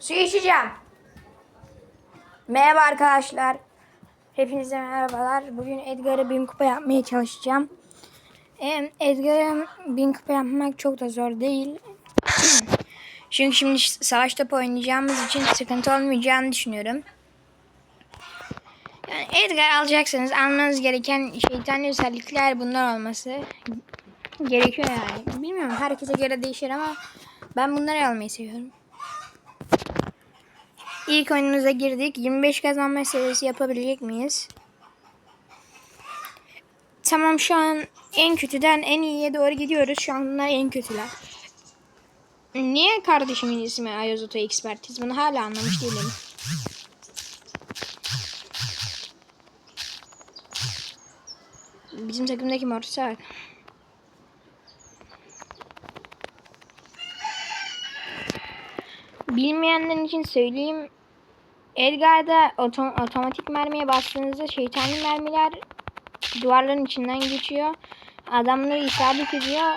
Su içeceğim. Merhaba arkadaşlar. Hepinize merhabalar. Bugün Edgar'a bin kupa yapmaya çalışacağım. Em, Edgar'a bin kupa yapmak çok da zor değil. Çünkü şimdi savaş topu oynayacağımız için sıkıntı olmayacağını düşünüyorum. Yani Edgar alacaksanız almanız gereken şeytani özellikler bunlar olması gerekiyor yani. Bilmiyorum herkese göre değişir ama ben bunları almayı seviyorum. İlk oyunumuza girdik. 25 kazanma serisi yapabilecek miyiz? Tamam şu an en kötüden en iyiye doğru gidiyoruz. Şu an bunlar en kötüler. Niye kardeşimin ismi Ayazoto Expertiz? Bunu hala anlamış değilim. Bizim takımdaki Morsak. Bilmeyenler için söyleyeyim. Edgar'da otom- otomatik mermiye bastığınızda şeytani mermiler duvarların içinden geçiyor. Adamları isabet ediyor.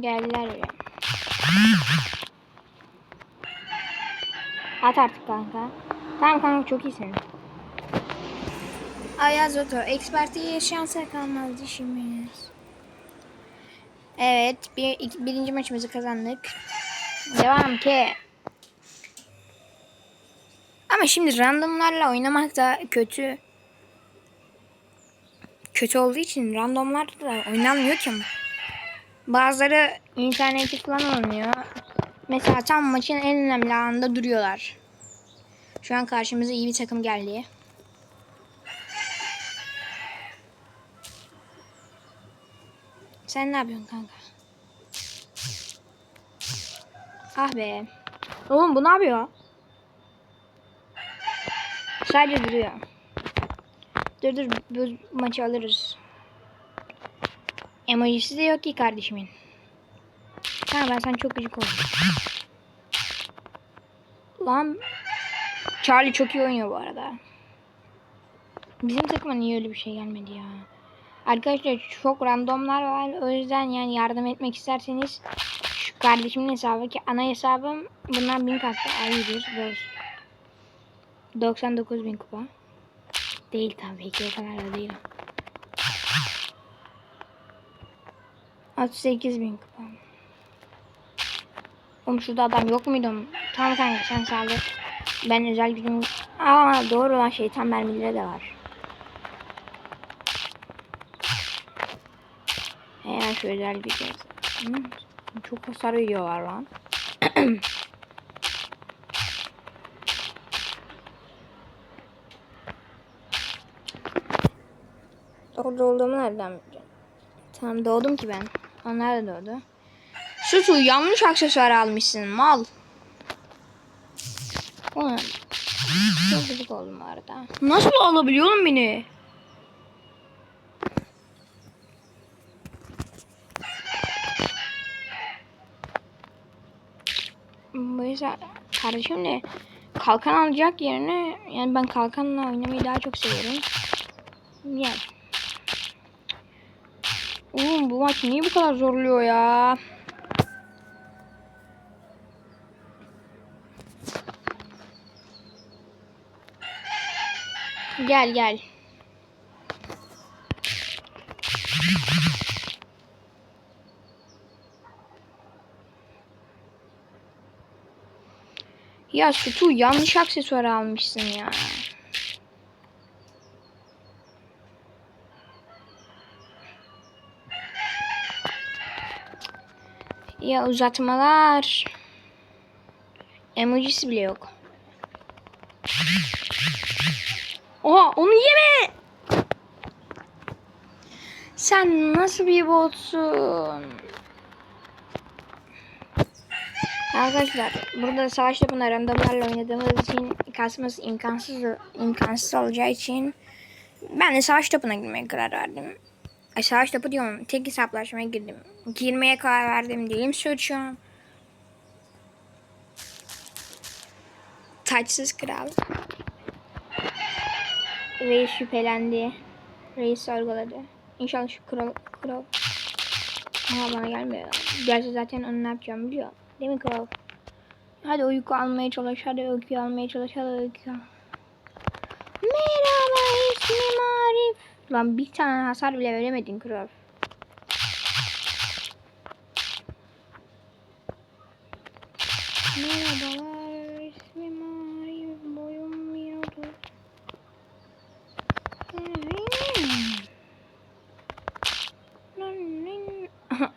Geldiler ya. At artık kanka. Tamam kanka çok iyisin. Ayaz Oto. Ekspertiye şansa kalmaz işimiz. Evet. Bir, iki- birinci maçımızı kazandık. Devam ki. Ama şimdi randomlarla oynamak da kötü. Kötü olduğu için randomlarla oynanmıyor ki ama. Bazıları interneti falan oynuyor. Mesela tam maçın en önemli anında duruyorlar. Şu an karşımıza iyi bir takım geldi. Sen ne yapıyorsun kanka? Ah be. Oğlum bu ne yapıyor? Sadece duruyor. Dur dur bu maçı alırız. Emojisi de yok ki kardeşimin. Ha ben sen çok gıcık oldum. Lan Charlie çok iyi oynuyor bu arada. Bizim takıma niye öyle bir şey gelmedi ya? Arkadaşlar çok randomlar var. O yüzden yani yardım etmek isterseniz şu kardeşimin hesabı ki ana hesabım bundan bin katta ayıdır. 99 bin kupa. Değil tabii ki o kadar da değil. 38 bin kupa. Oğlum şurada adam yok muydu? Tamam kanka sen sağlık. Ben özel gücüm... Aa doğru lan şeytan mermileri de var. Şu özel gücü... Hmm, çok hasar yiyorlar lan. Orada olduğumu nereden bileceğim? Tamam doğdum ki ben. Onlar da doğdu. Susu yanlış aksesuar almışsın mal. Ulan. Çok gıcık oldum arada. Nasıl alabiliyorum beni? Yüzden kardeşim de kalkan alacak yerine yani ben kalkanla oynamayı daha çok seviyorum. Yani. Oğlum bu maç niye bu kadar zorluyor ya? Gel gel. Ya Sütü yanlış aksesuar almışsın ya. Ya uzatmalar. Emojisi bile yok. Oha onu yeme. Sen nasıl bir botsun? Arkadaşlar burada savaşta bunlar randomlarla oynadığımız için kasması imkansız imkansız olacağı için ben de savaş topuna girmeye karar verdim. Ay savaş topu diyorum. Tek hesaplaşmaya girdim. Girmeye karar verdim diyeyim search'um. Taçsız kral. Reis şüphelendi. Reis sorguladı. İnşallah şu kral, kral Ama bana gelmiyor. Gerçi zaten onu ne yapacağımı biliyor. Değil mi kral? Hadi uyku almaya çalış. Hadi uyku almaya çalış. Hadi uyku al. Merhaba ismim Arif. Lan bir tane hasar bile veremedin kral. Merhabalar ismim Arif. Boyum bir otuz.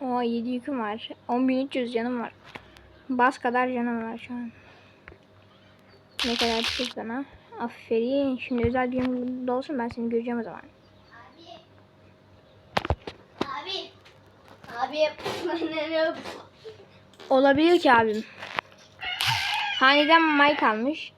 o 7 yüküm var. 10.300 canım var. Bas kadar canım var şu an. Ne kadar çıkmış bana. Aferin. Şimdi özel bir yumruğunda olsun ben seni göreceğim o zaman. Abi. Abi. Abi. Olabilir ki abim. Haneden Mike almış.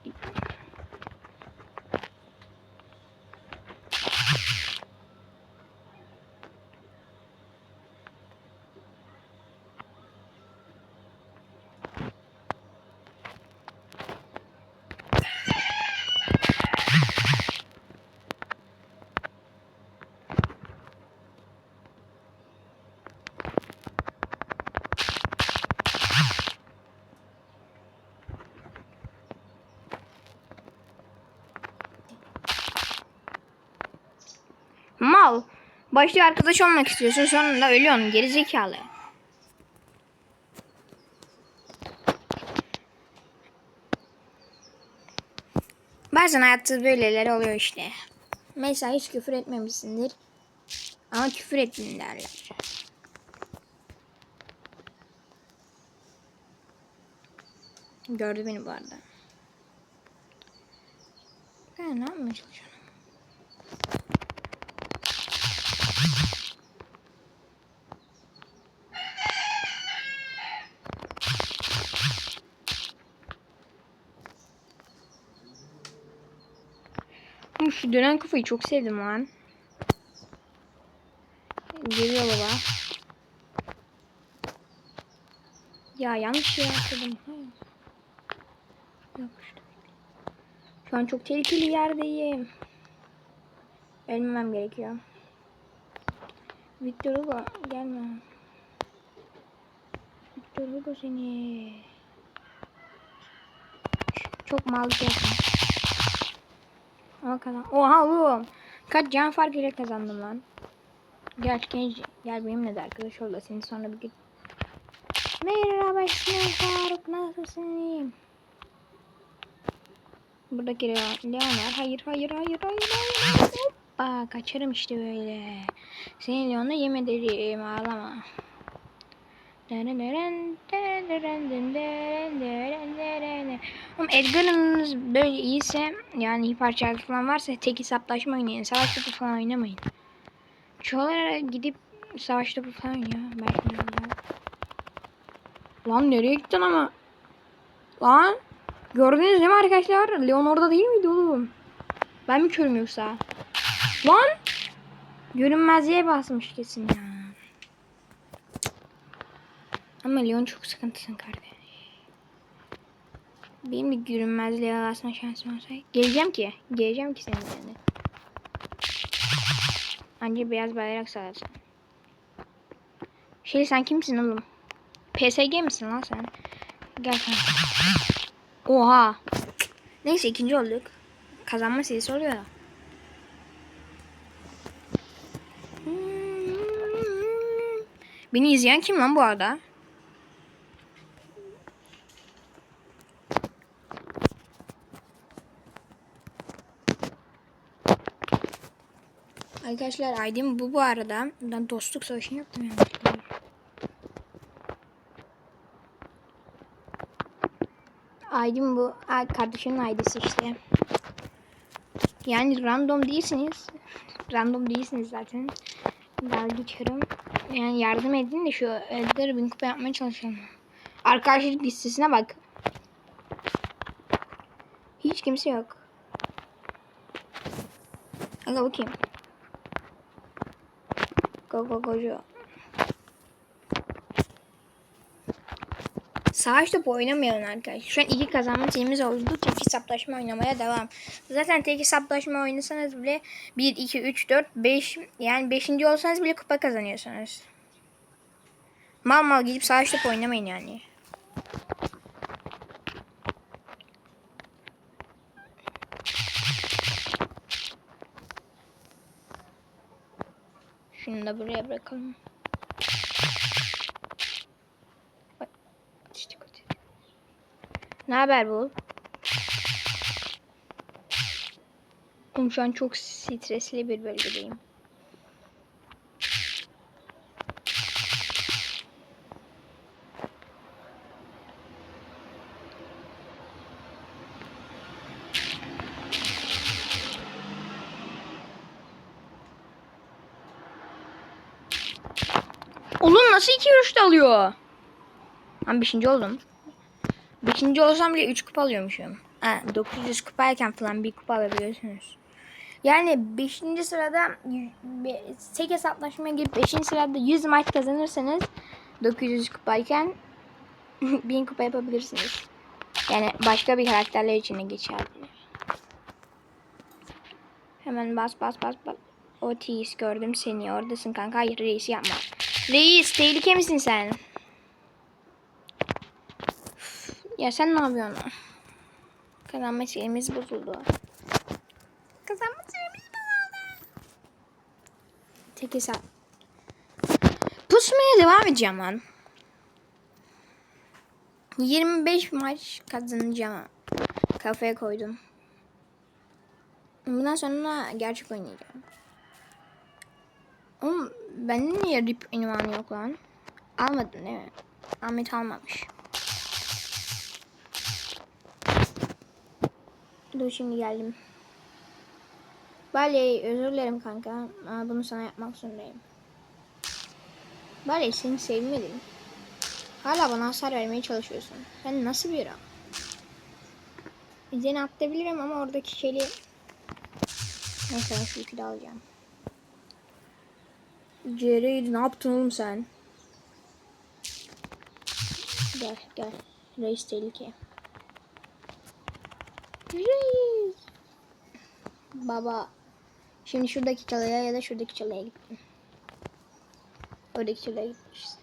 Mal. Başta arkadaş olmak istiyorsun sonra da ölüyorsun geri zekalı. Bazen hayatta böyleleri oluyor işte. Mesela hiç küfür etmemişsindir. Ama küfür ettin derler. Gördü beni bu arada. Ben ne yapmaya? Şu dönen kafayı çok sevdim lan. Geliyor baba. Ya yanlış yere atladım. Şu an çok tehlikeli yerdeyim. Ölmemem gerekiyor. Victor Hugo gelme. Victor Hugo seni. Çok mal yapma. Ama. Oha oğlum. Kaç can farkıyla kazandım lan. Gel genç. Gel benimle de arkadaş ol da seni sonra bir gün. Merhaba ismim Faruk nasılsın? Buradaki Leon, Leon var. Hayır hayır hayır hayır hayır. Hoppa kaçarım işte böyle. Seni Leon'a yem ederim ağlama. Oğlum Edgar'ınız böyle iyiyse yani hiperçarjı falan varsa tek hesaplaşma oynayın. Savaş topu falan oynamayın. Çoğulara gidip savaş topu falan oynuyor. Belki. Lan nereye gittin ama? Lan gördünüz değil mi arkadaşlar? Leon orada değil miydi oğlum? Ben mi körüm yoksa? Lan görünmezliğe basmış kesin ya. Ama Leon çok sıkıntısın kardeş. Benim de görünmezliğe basma şansım olsa. Geleceğim ki. Geleceğim ki senin yanına. Anca beyaz bayrak sağlasın. Şey sen kimsin oğlum? PSG misin lan sen? Gel kanka. Oha. Neyse ikinci olduk. Kazanma serisi oluyor. Beni izleyen kim lan bu arada? Arkadaşlar Aydın bu bu arada. Ben dostluk savaşını yaptım yanlışlıkla. Aydın bu kardeşimin aidesi işte. Yani random değilsiniz. Random değilsiniz zaten. Dalga geçiyorum. Yani yardım edin de şu bin kupa yapmaya çalışalım. Arkadaşlık listesine bak. Hiç kimse yok. Aga bakayım. Go go go go. Savaş topu oynamayalım arkadaşlar. Şu an iki kazanma şeyimiz oldu. Tek hesaplaşma oynamaya devam. Zaten tek hesaplaşma oynasanız bile 1, 2, 3, 4, 5 yani 5. olsanız bile kupa kazanıyorsunuz. Mal mal gidip savaş top oynamayın yani. Şunu da buraya bırakalım. Ne haber bu? Oğlum şu an çok stresli bir bölgedeyim. Oğlum görüşte alıyor? Ben beşinci oldum. Beşinci olsam bile üç kupa alıyormuşum. Ha, 900 kupayken falan bir kupa alabiliyorsunuz. Yani 5. sırada tek hesaplaşmaya girip 5. sırada 100 maç kazanırsanız 900 kupayken 1000 kupa yapabilirsiniz. Yani başka bir karakterler için de geçerli. Hemen bas bas bas bas. Otis gördüm seni oradasın kanka. Hayır reis yapma. Reis tehlike misin sen? Ya sen ne yapıyorsun? Kazanma şeyimiz bozuldu. Kazanma şeyimiz bozuldu. Tek hesap. Pusmaya devam edeceğim lan. 25 maç kazanacağım. Kafaya koydum. Bundan sonra gerçek oynayacağım. Oğlum bende niye rip ünvanı yok lan? Almadın değil mi? Ahmet almamış. Dur şimdi geldim. Bale özür dilerim kanka. Ama bunu sana yapmak zorundayım. Bale seni sevmedim. Hala bana hasar vermeye çalışıyorsun. Sen nasıl bir adam? Seni atlayabilirim ama oradaki şeyi... Neyse ben şu alacağım. Jerry ne yaptın oğlum sen? Gel gel. Reis tehlike. Reis. Baba. Şimdi şuradaki çalıya ya da şuradaki çalıya gittim. Oradaki çalıya gitmişiz.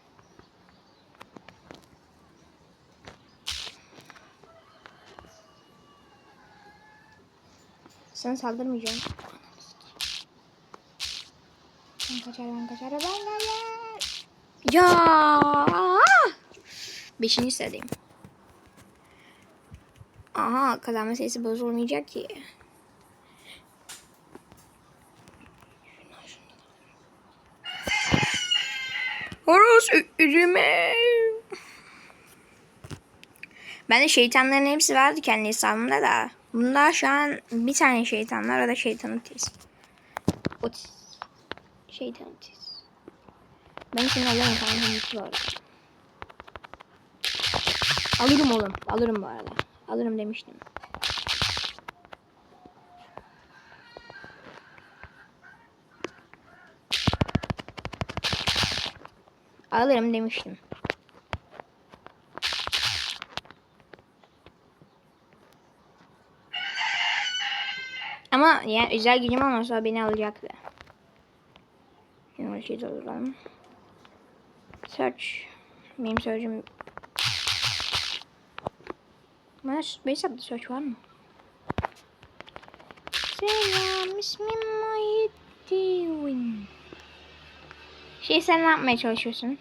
Sana saldırmayacağım. Ben kaçar ben kaçar ben kaçar. Ya. Beşinci sıradayım. Aha kazanma sayısı bozulmayacak ki. Horoz ürüme. Bende şeytanların hepsi vardı kendi hesabımda da. Bunda şu an bir tane şeytan var o da şeytan otis. Otis. Şeytan otis. Ben alırım kanka mutlu var. Alırım oğlum. Alırım bu arada. Alırım demiştim. Alırım demiştim. Ama yani özel gücüm olmasa beni alacaktı. Bir şey dolduralım. Search. Benim beş adlı search var mı? Selam ismim Muhittin. Şey sen ne yapmaya çalışıyorsun?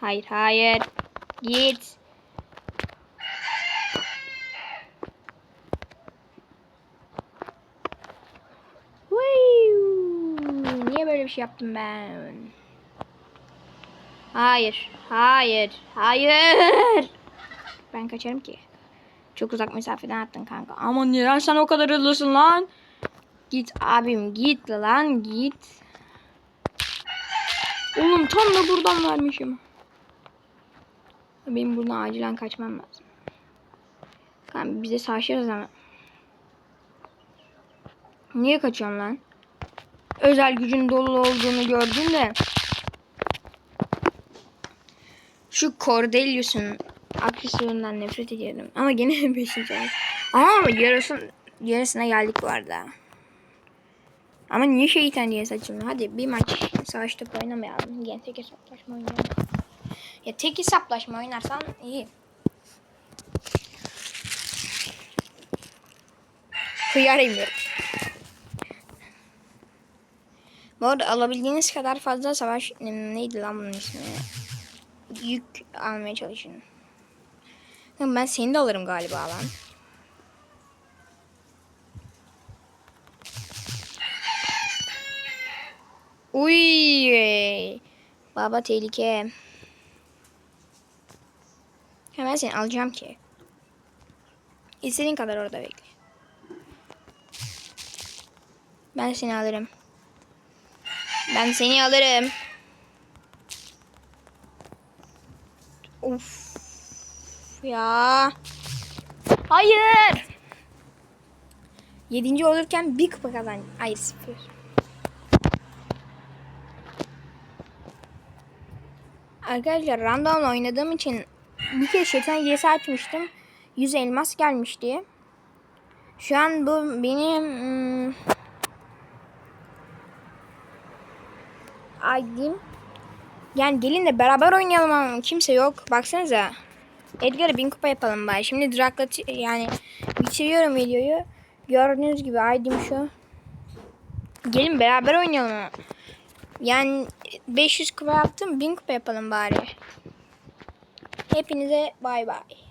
Hayır hayır. Git. Woo! Niye böyle bir şey yaptım ben? Hayır. Hayır. Hayır. Ben kaçarım ki. Çok uzak mesafeden attın kanka. Aman neden sen o kadar hızlısın lan? Git abim git lan git. Oğlum tam da buradan vermişim. Benim buradan acilen kaçmam lazım. Kanka bize savaşırız ama. Niye kaçıyorum lan? Özel gücün dolu olduğunu gördüm de. Şu Cordelius'un aksesuarından nefret ediyordum. Ama gene 5. Ama yarısın, yarısına geldik bu arada. Ama niye şeytan diye saçım? Hadi bir maç savaş topu oynamayalım. Gene tek hesaplaşma oynayalım. Ya tek hesaplaşma oynarsan iyi. Hıyar emiyorum. Bu arada alabildiğiniz kadar fazla savaş neydi lan bunun ismi? Yük almaya çalışın. Ben seni de alırım galiba lan. Uy. Baba tehlike. Hemen seni alacağım ki. İstediğin kadar orada bekle. Ben seni alırım. Ben seni alırım. Of. Ya. Hayır. Yedinci olurken bir kupa kazan. Ay sıfır. Arkadaşlar random oynadığım için bir kez şeytan yesi açmıştım. 100 elmas gelmişti. Şu an bu benim hmm, ID'm. Yani gelin de beraber oynayalım ama kimse yok. Baksanıza. Edgar'a bin kupa yapalım bari. Şimdi Drak'la yani bitiriyorum videoyu. Gördüğünüz gibi ID'm şu. Gelin beraber oynayalım. Yani 500 kupa yaptım. 1000 kupa yapalım bari. Hepinize bay bay.